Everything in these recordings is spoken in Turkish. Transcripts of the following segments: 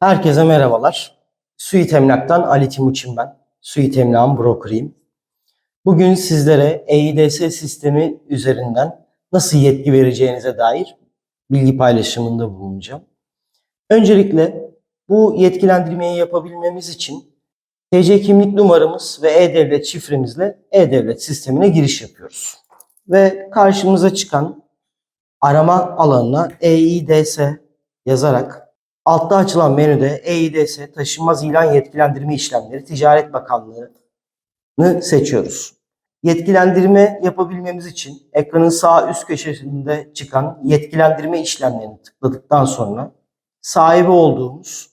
Herkese merhabalar. Suit Emlak'tan Ali Timuçin ben. Suit Emlak'ın brokerıyım. Bugün sizlere EIDS sistemi üzerinden nasıl yetki vereceğinize dair bilgi paylaşımında bulunacağım. Öncelikle bu yetkilendirmeyi yapabilmemiz için TC kimlik numaramız ve E-Devlet şifremizle E-Devlet sistemine giriş yapıyoruz. Ve karşımıza çıkan arama alanına EIDS yazarak altta açılan menüde EIDS taşınmaz ilan yetkilendirme işlemleri Ticaret Bakanlığı'nı seçiyoruz. Yetkilendirme yapabilmemiz için ekranın sağ üst köşesinde çıkan yetkilendirme işlemlerini tıkladıktan sonra sahibi olduğumuz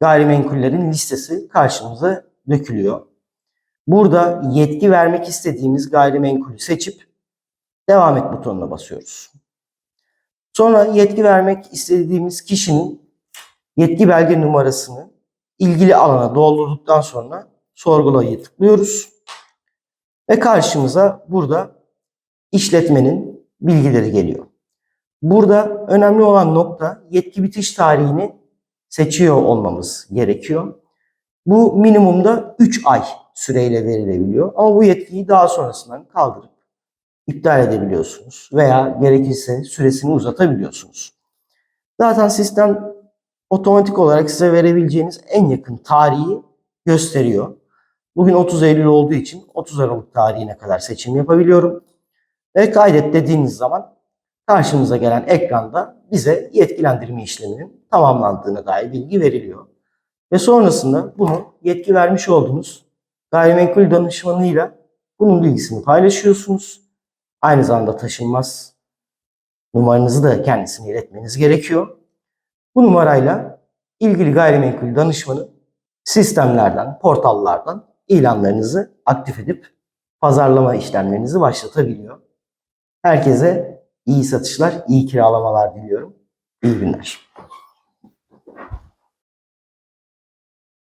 gayrimenkullerin listesi karşımıza dökülüyor. Burada yetki vermek istediğimiz gayrimenkulü seçip devam et butonuna basıyoruz. Sonra yetki vermek istediğimiz kişinin yetki belge numarasını ilgili alana doldurduktan sonra sorgulayı tıklıyoruz. Ve karşımıza burada işletmenin bilgileri geliyor. Burada önemli olan nokta yetki bitiş tarihini seçiyor olmamız gerekiyor. Bu minimumda 3 ay süreyle verilebiliyor. Ama bu yetkiyi daha sonrasından kaldırıp iptal edebiliyorsunuz veya gerekirse süresini uzatabiliyorsunuz. Zaten sistem otomatik olarak size verebileceğiniz en yakın tarihi gösteriyor. Bugün 30 Eylül olduğu için 30 Aralık tarihine kadar seçim yapabiliyorum. Ve kaydet dediğiniz zaman karşımıza gelen ekranda bize yetkilendirme işleminin tamamlandığına dair bilgi veriliyor. Ve sonrasında bunu yetki vermiş olduğunuz gayrimenkul danışmanıyla bunun bilgisini paylaşıyorsunuz. Aynı zamanda taşınmaz numaranızı da kendisine iletmeniz gerekiyor. Bu numarayla ilgili gayrimenkul danışmanı sistemlerden, portallardan ilanlarınızı aktif edip pazarlama işlemlerinizi başlatabiliyor. Herkese iyi satışlar, iyi kiralamalar diliyorum. İyi günler.